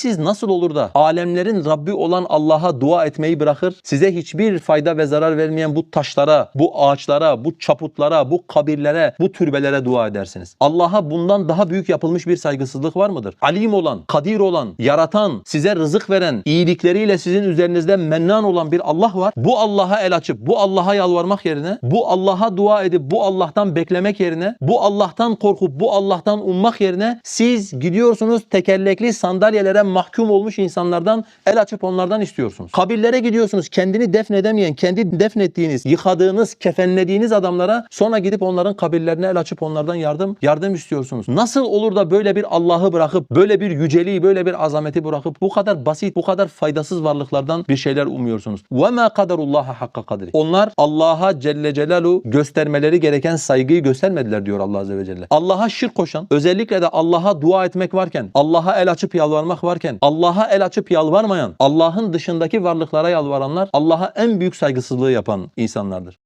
Siz nasıl olur da alemlerin Rabbi olan Allah'a dua etmeyi bırakır, size hiçbir fayda ve zarar vermeyen bu taşlara, bu ağaçlara, bu çaputlara, bu kabirlere, bu türbelere dua edersiniz? Allah'a bundan daha büyük yapılmış bir saygısızlık var mıdır? Alim olan, kadir olan, yaratan, size rızık veren, iyilikleriyle sizin üzerinizde mennan olan bir Allah var. Bu Allah'a el açıp, bu Allah'a yalvarmak yerine, bu Allah'a dua edip, bu Allah'tan beklemek yerine, bu Allah'tan korkup, bu Allah'tan ummak yerine siz gidiyorsunuz tekerlekli sandalyelere mahkum olmuş insanlardan el açıp onlardan istiyorsunuz. Kabirlere gidiyorsunuz kendini defnedemeyen, kendi defnettiğiniz, yıkadığınız, kefenlediğiniz adamlara sonra gidip onların kabirlerine el açıp onlardan yardım yardım istiyorsunuz. Nasıl olur da böyle bir Allah'ı bırakıp, böyle bir yüceliği, böyle bir azameti bırakıp bu kadar basit, bu kadar faydasız varlıklardan bir şeyler umuyorsunuz. Ve ma kadarullaha hakka kadri. Onlar Allah'a Celle Celalu göstermeleri gereken saygıyı göstermediler diyor Allah Azze ve Celle. Allah'a şirk koşan, özellikle de Allah'a dua etmek varken, Allah'a el açıp yalvarmak varken, Allah'a el açıp yalvarmayan, Allah'ın dışındaki varlıklara yalvaranlar Allah'a en büyük saygısızlığı yapan insanlardır.